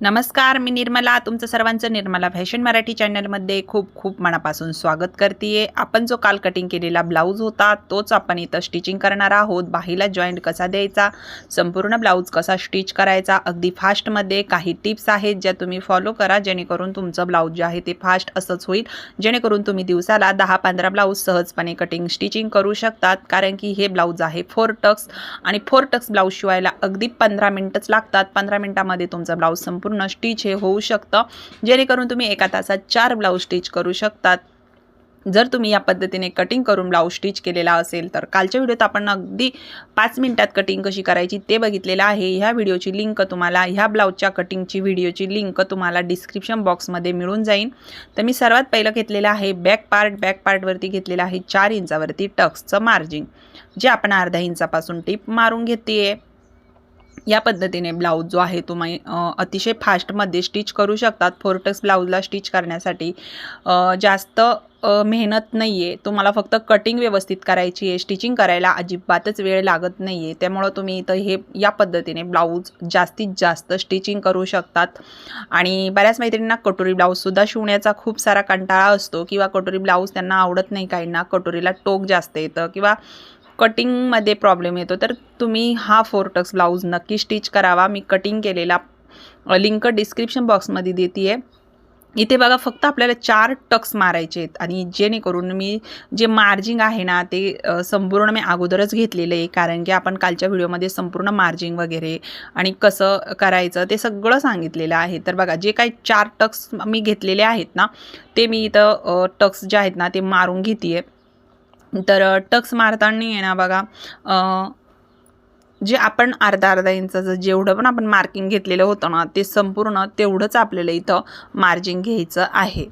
नमस्कार मी निर्मला. तुमचं सर्वांचं निर्मला फॅशन मराठी चॅनलमध्ये खूप खूप मनापासून स्वागत करते आपण जो काल कटिंग केलेला ब्लाऊज होता तोच आपण इथं स्टिचिंग करणार आहोत. बाहीला जॉईंट कसा द्यायचा संपूर्ण ब्लाऊज कसा स्टिच करायचा अगदी फास्टमध्ये काही टिप्स आहेत ज्या तुम्ही फॉलो करा जेणेकरून तुमचं ब्लाऊज जे आहे ते फास्ट असंच होईल. जेणेकरून तुम्ही दिवसाला दहा पंधरा ब्लाऊज सहजपणे कटिंग स्टिचिंग करू शकतात. कारण की हे ब्लाऊज आहे फोर टक्स आणि फोर टक्स ब्लाऊज शिवायला अगदी पंधरा मिनटंच लागतात. पंधरा मिनटामध्ये तुमचा ब्लाऊज संपूर्ण स्टिच हे होऊ शकतं. जेणेकरून तुम्ही एका तासात चार ब्लाऊज स्टिच करू शकतात. जर तुम्ही या पद्धतीने कटिंग करून ब्लाऊज स्टिच केलेला असेल तर कालच्या व्हिडिओत आपण अगदी पाच मिनिटात कटिंग कशी करायची ते बघितलेलं आहे. ह्या व्हिडिओची लिंक तुम्हाला ह्या ब्लाऊजच्या कटिंगची व्हिडिओची लिंक तुम्हाला डिस्क्रिप्शन बॉक्समध्ये मिळून जाईल. तर मी सर्वात पहिलं घेतलेलं आहे बॅक पार्ट बॅक पार्टवरती घेतलेलं आहे चार इंचावरती टक्सचं मार्जिंग जे आपण अर्धा इंचापासून टिप मारून घेते या पद्धतीने ब्लाऊज जो आहे तुम्ही अतिशय फास्टमध्ये स्टिच करू शकतात. फोरटक्स ब्लाऊजला स्टिच करण्यासाठी जास्त मेहनत नाही आहे तुम्हाला फक्त कटिंग व्यवस्थित करायची आहे. स्टिचिंग करायला अजिबातच वेळ लागत नाही आहे त्यामुळं तुम्ही इथं हे या पद्धतीने ब्लाऊज जास्तीत जास्त स्टिचिंग करू शकतात. आणि बऱ्याच मैत्रिणींना कटोरी ब्लाऊजसुद्धा शिवण्याचा खूप सारा कंटाळा असतो. किंवा कटोरी ब्लाऊज त्यांना आवडत नाही काहींना. कटोरीला टोक जास्त येतं. किंवा कटिंगमध्ये प्रॉब्लेम येतो. तर तुम्ही हा फोर टक्स ब्लाऊज नक्की स्टिच करावा. मी कटिंग केलेला लिंक डिस्क्रिप्शन बॉक्समध्ये देते आहे इथे बघा फक्त आपल्याला चार टक्स मारायचे आहेत. आणि जेणेकरून मी जे मार्जिंग आहे ना ते संपूर्ण मी अगोदरच घेतलेलं आहे. कारण की आपण कालच्या व्हिडिओमध्ये संपूर्ण मार्जिंग वगैरे आणि कसं करायचं ते सगळं सांगितलेलं आहे. तर बघा जे काही चार टक्स मी घेतलेले आहेत ना ते मी इथं टक्स जे आहेत ना ते मारून घेते आहे तर टक्स मारताना आहे ना बघा. जे आपण अर्धा अर्धा इंचाचं जेवढं पण आपण मार्किंग घेतलेलं होतं ना ते संपूर्ण तेवढंच आपल्याला इथं मार्जिंग घ्यायचं आहे.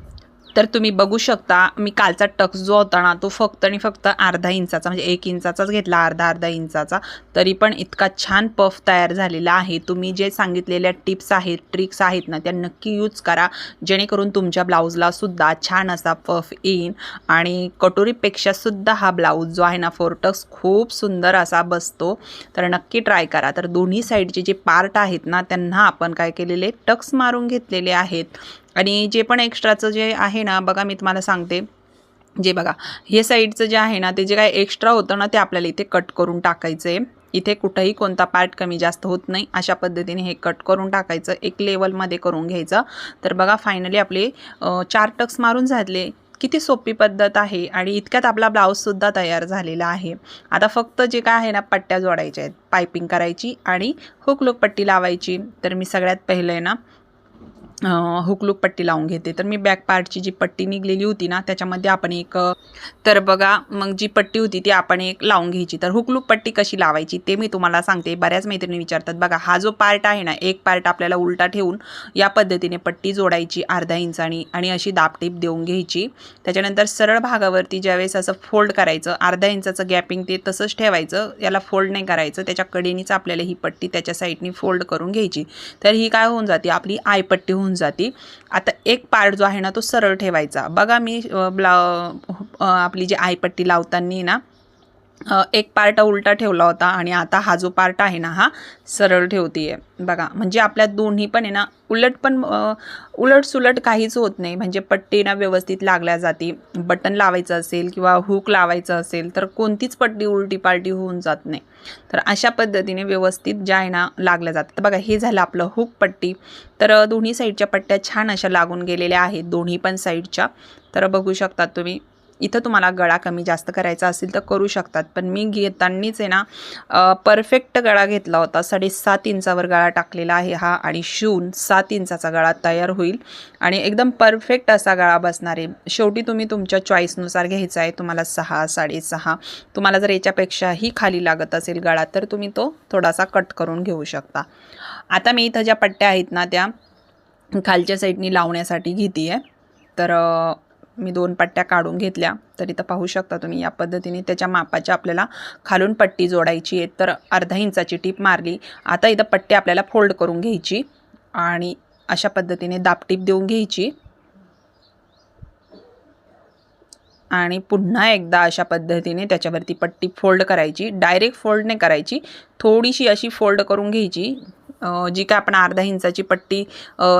तर तुम्ही बघू शकता मी कालचा टक्स जो होता ना तो फक्त आणि फक्त अर्धा इंचाचा म्हणजे एक इंचाचाच घेतला अर्धा अर्धा इंचाचा. तरी पण इतका छान पफ तयार झालेला आहे. तुम्ही जे सांगितलेल्या टिप्स आहेत ट्रिक्स आहेत ना त्या नक्की यूज करा. जेणेकरून तुमच्या ब्लाऊजला सुद्धा छान असा पफ येईन. आणि कटोरीपेक्षा सुद्धा हा ब्लाऊज जो आहे ना फोरटक्स खूप सुंदर असा बसतो. तर नक्की ट्राय करा. तर दोन्ही साईडचे जे पार्ट आहेत ना त्यांना आपण काय केलेले टक्स मारून घेतलेले आहेत. आणि जे पण एक्स्ट्राचं जे आहे ना बघा मी तुम्हाला सांगते. जे बघा हे साईडचं जे आहे ना ते जे काय एक्स्ट्रा होतं ना ते आपल्याला इथे कट करून टाकायचं आहे इथे कुठंही कोणता पार्ट कमी जास्त होत नाही. अशा पद्धतीने हे कट करून टाकायचं. एक लेवलमध्ये करून घ्यायचं. तर बघा फायनली आपले चार टक्स मारून झाले. किती सोपी पद्धत आहे आणि इतक्यात आपला ब्लाऊजसुद्धा तयार झालेला आहे. आता फक्त जे काय आहे ना पट्ट्या जोडायच्या आहेत. पायपिंग करायची आणि हुकलुक पट्टी लावायची. तर मी सगळ्यात पहिलं आहे ना हुकलूक पट्टी लावून घेते. तर मी बॅक पार्टची जी पट्टी निघलेली होती ना त्याच्यामध्ये आपण एक तर बघा मग जी पट्टी होती ती आपण एक लावून घ्यायची. तर हुकलूक पट्टी कशी लावायची ते मी तुम्हाला सांगते. बऱ्याच मैत्रिणी विचारतात बघा हा जो पार्ट आहे ना एक पार्ट आपल्याला उलटा ठेवून या पद्धतीने पट्टी जोडायची अर्धा इंचानी आणि अशी दाबटीप देऊन घ्यायची. त्याच्यानंतर सरळ भागावरती ज्यावेळेस असं फोल्ड करायचं अर्धा इंचाचं गॅपिंग ते तसंच ठेवायचं याला फोल्ड नाही करायचं. त्याच्या कडेनीच आपल्याला ही पट्टी त्याच्या साईडनी फोल्ड करून घ्यायची. तर ही काय होऊन जाते आपली आयपट्टी होऊन जाते. आता एक पार्ट जो आहे ना तो सरळ ठेवायचा. बघा मी ब्ला आपली जी आयपट्टी लावताना ना एक पार्ट उलटा ठेवला होता आणि आता हा जो पार्ट आहे ना हा सरळ ठेवते बघा म्हणजे आपल्या दोन्ही पण आहे ना उलट पण उलटसुलट उलट सुलट काहीच होत नाही. म्हणजे पट्टी ना व्यवस्थित लागल्या जाते बटन लावायचं असेल किंवा हुक लावायचं असेल तर कोणतीच पट्टी उलटी पालटी होऊन जात नाही. तर अशा पद्धतीने व्यवस्थित ज्या आहे ना लागल्या जातात. तर बघा हे झालं आपलं हुक पट्टी. तर दोन्ही साईडच्या पट्ट्या छान अशा लागून गेलेल्या आहेत. दोन्ही पण साईडच्या. तर बघू शकतात तुम्ही इथं तुम्हाला गळा कमी जास्त करायचा असेल तर करू शकतात. पण मी घेतानीच आहे ना परफेक्ट गळा घेतला होता. साडेसात इंचावर गळा टाकलेला आहे हा आणि शिवून सात इंचाचा गळा तयार होईल आणि एकदम परफेक्ट असा गळा बसणार आहे. शेवटी तुम्ही तुमच्या चॉईसनुसार घ्यायचा आहे. तुम्हाला सहा साडेसहा तुम्हाला जर याच्यापेक्षाही खाली लागत असेल गळा तर तुम्ही तो थोडासा कट करून घेऊ शकता. आता मी इथं ज्या पट्ट्या आहेत ना त्या खालच्या साईडनी लावण्यासाठी घेते आहे तर मी दोन पट्ट्या काढून घेतल्या. तर इथं पाहू शकता तुम्ही या पद्धतीने त्याच्या मापाच्या आपल्याला खालून पट्टी जोडायची आहे. तर अर्धा इंचाची टीप मारली. आता इथं पट्टी आपल्याला फोल्ड करून घ्यायची आणि अशा पद्धतीने दाबटीप देऊन घ्यायची. आणि पुन्हा एकदा अशा पद्धतीने त्याच्यावरती पट्टी फोल्ड करायची. डायरेक्ट फोल्ड नाही करायची. थोडीशी अशी फोल्ड करून घ्यायची. जी काय आपण अर्धा इंचाची पट्टी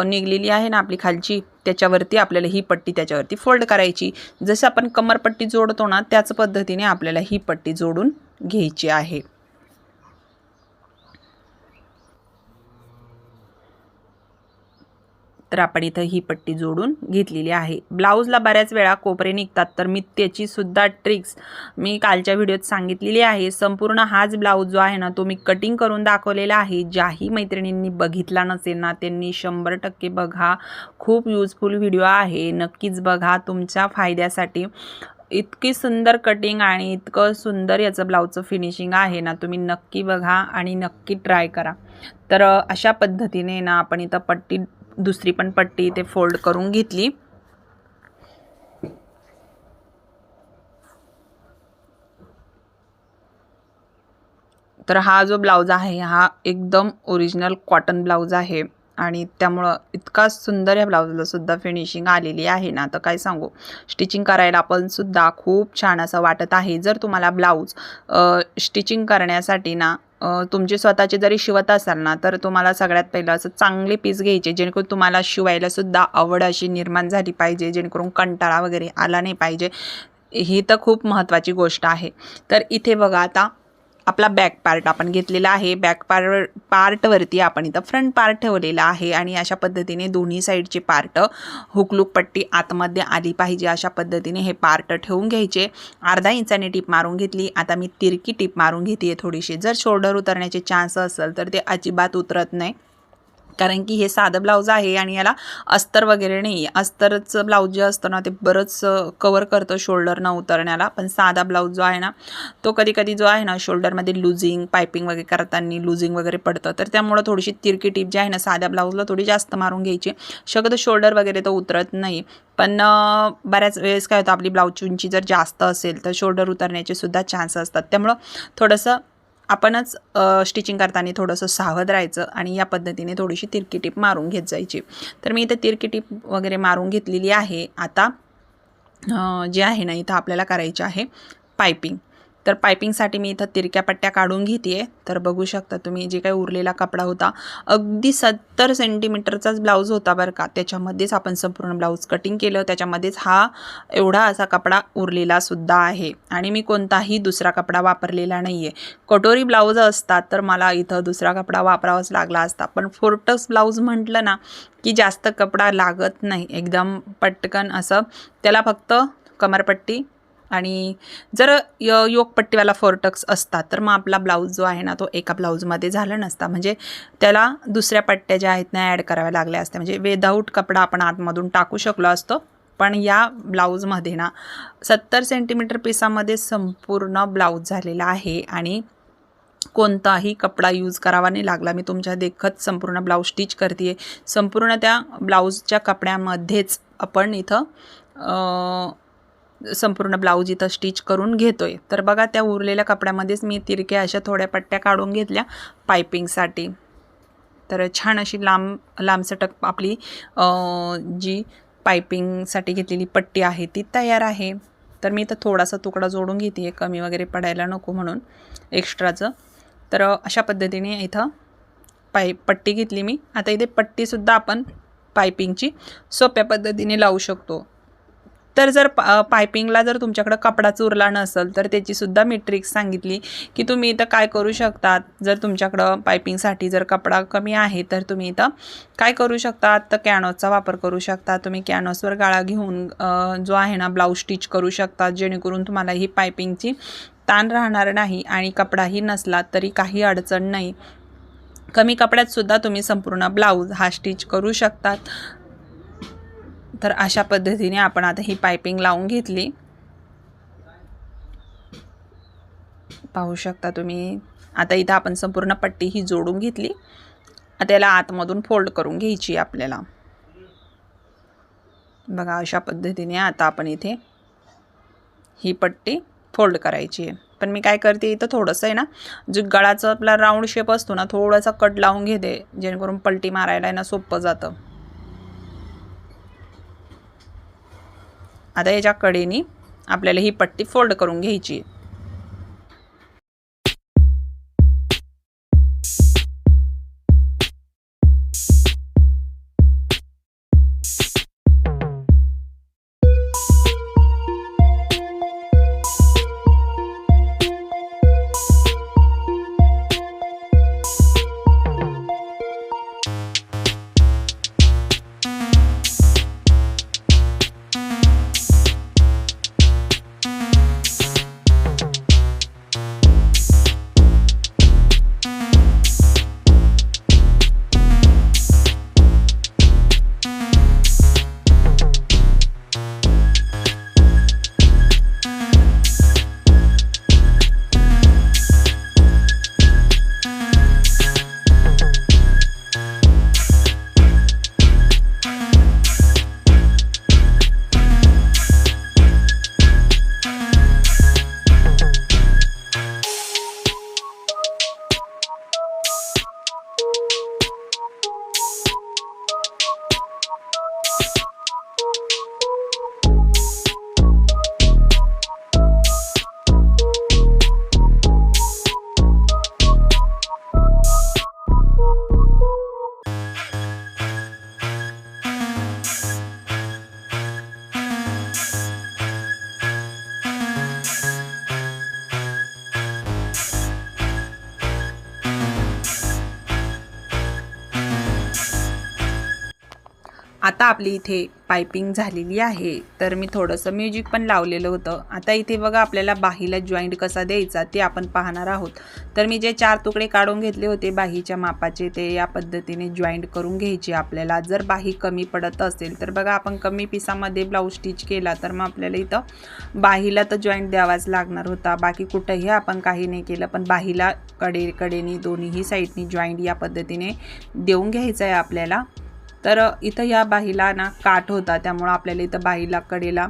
निघलेली आहे ना आपली खालची त्याच्यावरती आपल्याला ही पट्टी त्याच्यावरती फोल्ड करायची. जसं आपण कमरपट्टी जोडतो ना त्याच पद्धतीने आपल्याला ही पट्टी जोडून घ्यायची आहे. तर आपण इथं ही पट्टी जोडून घेतलेली आहे. ब्लाऊजला बऱ्याच वेळा कोपरे निघतात तर मी त्याची सुद्धा ट्रिक्स मी कालच्या व्हिडिओत सांगितलेली आहे. संपूर्ण हाच ब्लाऊज जो आहे ना तो मी कटिंग करून दाखवलेला आहे. ज्याही मैत्रिणींनी बघितला नसेल ना त्यांनी शंभर टक्के बघा. खूप यूजफुल व्हिडिओ आहे. नक्कीच बघा तुमच्या फायद्यासाठी. इतकी सुंदर कटिंग आणि इतकं सुंदर याचं ब्लाऊजचं फिनिशिंग आहे ना तुम्ही नक्की बघा आणि नक्की ट्राय करा. तर अशा पद्धतीने ना आपण इथं पट्टी दुसरी पण पट्टी इथे फोल्ड करून घेतली. तर हा जो ब्लाऊज आहे हा एकदम ओरिजिनल कॉटन ब्लाऊज आहे आणि त्यामुळं इतका सुंदर या ब्लाऊजला सुद्धा फिनिशिंग आलेली आहे ना. तर काय सांगू? स्टिचिंग करायला पण सुद्धा खूप छान असं वाटत आहे. जर तुम्हाला ब्लाऊज स्टिचिंग करण्यासाठी ना तुमचे स्वतःचे जरी शिवत असाल ना तर तुम्हाला सगळ्यात पहिलं असं चांगले पीस घ्यायचे जेणेकरून तुम्हाला शिवायला सुद्धा आवड अशी निर्माण झाली पाहिजे जेणेकरून कंटाळा वगैरे आला नाही पाहिजे. ही तर खूप महत्त्वाची गोष्ट आहे. तर इथे बघा आता आपला बॅक पार्ट आपण घेतलेला आहे. बॅक पार पार्टवरती आपण इथं फ्रंट पार्ट ठेवलेला आहे आणि अशा पद्धतीने दोन्ही साईडचे पार्ट हुकलूक पट्टी आतमध्ये आली पाहिजे अशा पद्धतीने हे पार्ट ठेवून घ्यायचे. अर्धा इंचाने टीप मारून घेतली. आता मी तिरकी टीप मारून घेते आहे थोडीशी. जर शोल्डर उतरण्याचे चान्स असेल तर ते अजिबात उतरत नाही. कारण की हे साधं ब्लाऊज आहे आणि याला अस्तर वगैरे नाही. आहे अस्तरचं ब्लाऊज जे असतं ना ते बरंच कवर करतं शोल्डर न उतरण्याला. पण साधा ब्लाऊज जो आहे ना तो कधी कधी जो आहे ना शोल्डरमध्ये लुझिंग पायपिंग वगैरे करताना लुझिंग वगैरे पडतं. तर त्यामुळं थोडीशी तिरकी टीप जी आहे ना साध्या ब्लाऊजला थोडी जास्त मारून घ्यायची. शक्यतो शोल्डर वगैरे तर उतरत नाही. पण बऱ्याच वेळेस काय होतं आपली ब्लाऊजची उंची जर जास्त असेल तर शोल्डर उतरण्याचे सुद्धा चान्स असतात. त्यामुळं थोडंसं आपणच स्टिचिंग करताना थोडंसं सावध राहायचं आणि या पद्धतीने थोडीशी तिरकी टीप मारून घेत जायची. तर मी इथे तिरकी टीप वगैरे मारून घेतलेली आहे. आता जे आहे ना इथं आपल्याला करायचे आहे पायपिंग तर पायपिंगसाठी मी इथं तिरक्या पट्ट्या काढून घेते आहे तर बघू शकता तुम्ही जे काही उरलेला कपडा होता अगदी सत्तर सेंटीमीटरचाच ब्लाऊज होता बरं का. त्याच्यामध्येच आपण संपूर्ण ब्लाऊज कटिंग केलं. त्याच्यामध्येच हा एवढा असा कपडा उरलेला सुद्धा आहे. आणि मी कोणताही दुसरा कपडा वापरलेला नाही आहे कटोरी ब्लाऊज असतात तर मला इथं दुसरा कपडा वापरावाच लागला असता. पण फोर्टस ब्लाऊज म्हटलं ना की जास्त कपडा लागत नाही. एकदम पटकन असं. त्याला फक्त कमरपट्टी आणि जर य योगपट्टीवाला फोरटक्स असतात तर मग आपला ब्लाऊज जो आहे ना तो एका ब्लाऊजमध्ये झाला नसता. म्हणजे त्याला दुसऱ्या पट्ट्या ज्या आहेत ना ॲड कराव्या लागल्या असत्या. म्हणजे विदाऊट कपडा आपण आतमधून टाकू शकलो असतो पण या ब्लाऊजमध्ये ना सत्तर सेंटीमीटर पिसामध्ये संपूर्ण ब्लाऊज झालेला आहे आणि कोणताही कपडा यूज करावा नाही लागला. मी तुमच्या देखत संपूर्ण ब्लाऊज स्टिच करते संपूर्ण त्या ब्लाऊजच्या कपड्यामध्येच आपण इथं संपूर्ण ब्लाऊज इथं स्टिच करून घेतो आहे तर बघा त्या उरलेल्या कपड्यामध्येच मी तिरक्या अशा थोड्या पट्ट्या काढून घेतल्या पायपिंगसाठी तर छान अशी लांब लांबसटक आपली जी पायपिंगसाठी घेतलेली पट्टी आहे ती तयार आहे. तर मी इथं थोडासा तुकडा जोडून घेते कमी वगैरे पडायला नको म्हणून एक्स्ट्राचं. तर अशा पद्धतीने इथं पाय पट्टी घेतली मी. आता इथे पट्टीसुद्धा आपण पायपिंगची सोप्या पद्धतीने लावू शकतो. तर जर पा पायपिंगला जर तुमच्याकडं कपडाच उरला नसेल तर त्याचीसुद्धा मी ट्रिक्स सांगितली की तुम्ही इथं काय करू शकतात. जर तुमच्याकडं पायपिंगसाठी जर कपडा कमी आहे तर तुम्ही इथं काय करू शकतात? तर कॅनॉसचा वापर करू शकता. तुम्ही कॅनॉसवर गाळा घेऊन जो आहे ना ब्लाऊज स्टिच करू शकता जेणेकरून तुम्हाला ही पायपिंगची ताण राहणार नाही आणि कपडाही नसला तरी काही अडचण नाही. कमी कपड्यातसुद्धा तुम्ही संपूर्ण ब्लाऊज हा स्टिच करू शकतात. तर अशा पद्धतीने आपण आता ही पायपिंग लावून घेतली. पाहू शकता तुम्ही. आता इथं आपण संपूर्ण पट्टी ही जोडून घेतली. आता याला आतमधून फोल्ड करून घ्यायची आपल्याला. बघा अशा पद्धतीने आता आपण इथे ही पट्टी फोल्ड करायची आहे. पण मी काय करते इथं थोडंसं आहे ना जो गळाचा आपला राऊंड शेप असतो ना थोडासा कट लावून घेते जेणेकरून पलटी मारायला ना सोपं जातं. आता याच्या कडेने आपल्याला ही पट्टी फोल्ड करून घ्यायची आता आपली इथे पायपिंग झालेली आहे. तर मी थोडंसं म्युझिक पण लावलेलं होतं. आता इथे बघा आपल्याला बाहीला जॉईंट कसा द्यायचा ते आपण पाहणार आहोत. तर मी जे चार तुकडे काढून घेतले होते बाहीच्या मापाचे ते या पद्धतीने जॉईंट करून घ्यायचे आपल्याला. जर बाही कमी पडत असेल तर बघा आपण कमी पिसामध्ये ब्लाऊज स्टिच केला तर मग आपल्याला इथं बाहीला तर जॉईंट द्यावाच लागणार होता. बाकी कुठंही आपण काही नाही केलं पण बाहीला कडे कडेने दोन्हीही साईडनी जॉईंट या पद्धतीने देऊन घ्यायचं आहे आपल्याला. तर इथं या बाहीला ना काठ होता त्यामुळं आपल्याला इथं बाहीला कडेला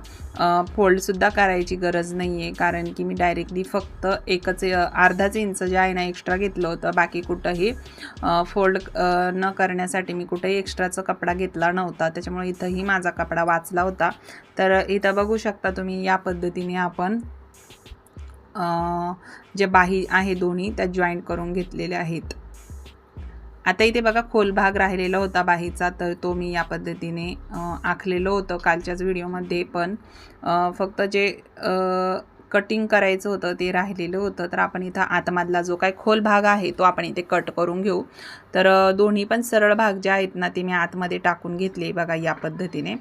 फोल्डसुद्धा करायची गरज नाही आहे कारण की मी डायरेक्टली फक्त एकच अर्धाच इंच जे आहे ना एक्स्ट्रा घेतलं होतं. बाकी कुठंही फोल्ड न करण्यासाठी मी कुठेही एक्स्ट्राचा कपडा घेतला नव्हता. त्याच्यामुळे इथंही माझा कपडा वाचला होता. तर इथं बघू शकता तुम्ही या पद्धतीने आपण जे बाही आहे दोन्ही त्या जॉईंट करून घेतलेल्या आहेत. आता इथे बघा खोल भाग राहिलेला होता बाहेरचा तर तो मी या पद्धतीने आखलेलं होतं कालच्याच व्हिडिओमध्ये. पण फक्त जे कटिंग करायचं होतं ते राहिलेलं होतं. तर आपण इथं आतमधला जो काय खोल भाग आहे तो आपण इथे कट करून घेऊ. तर दोन्ही पण सरळ भाग जे आहेत ना ते मी आतमध्ये टाकून घेतले बघा या पद्धतीने.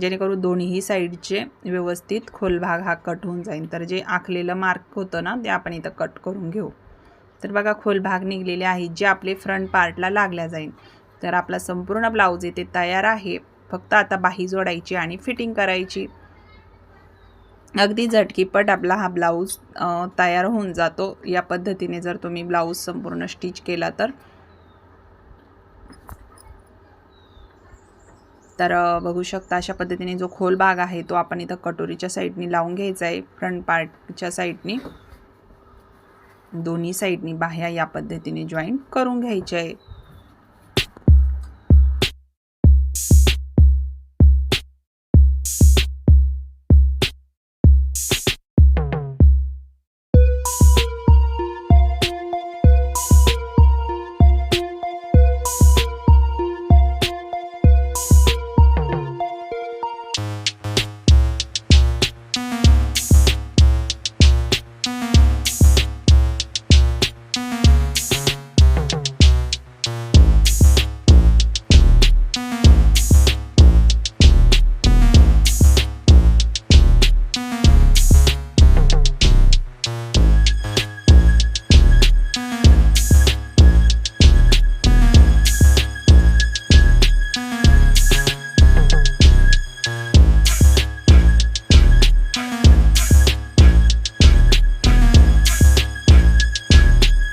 जेणेकरून दोन्हीही साईडचे व्यवस्थित खोल भाग हा कट होऊन जाईल तर जे आखलेलं मार्क होतं ना ते आपण इथं कट करून घेऊ. तर बघा खोल भाग निघलेले आहेत जे आपले फ्रंट पार्टला लागल्या जाईल तर आपला संपूर्ण ब्लाऊज येथे तयार आहे. फक्त आता बाही जोडायची आणि फिटिंग करायची. अगदी झटकीपट आपला हा ब्लाऊज तयार होऊन जातो. या पद्धतीने जर तुम्ही ब्लाऊज संपूर्ण स्टिच केला तर. तर बघू शकता अशा पद्धतीने जो खोल भाग आहे तो आपण इथं कटोरीच्या साईडनी लावून घ्यायचा आहे फ्रंट पार्टच्या साईडनी दोन्ही साईडनी बाह्या या पद्धतीने जॉईंट करून घ्यायचे आहे.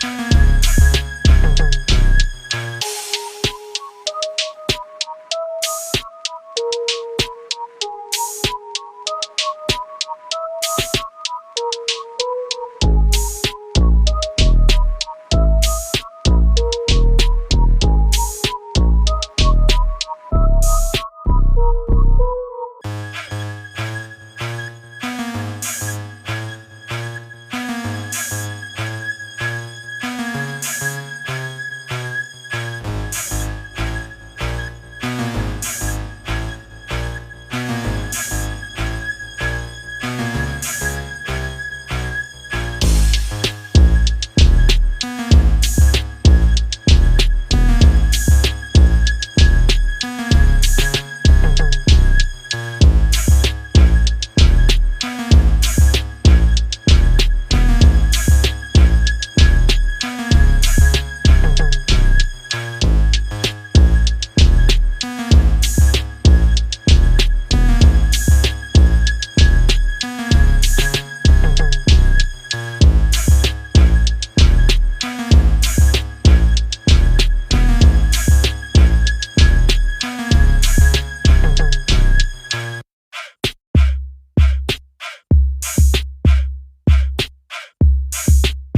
Bye.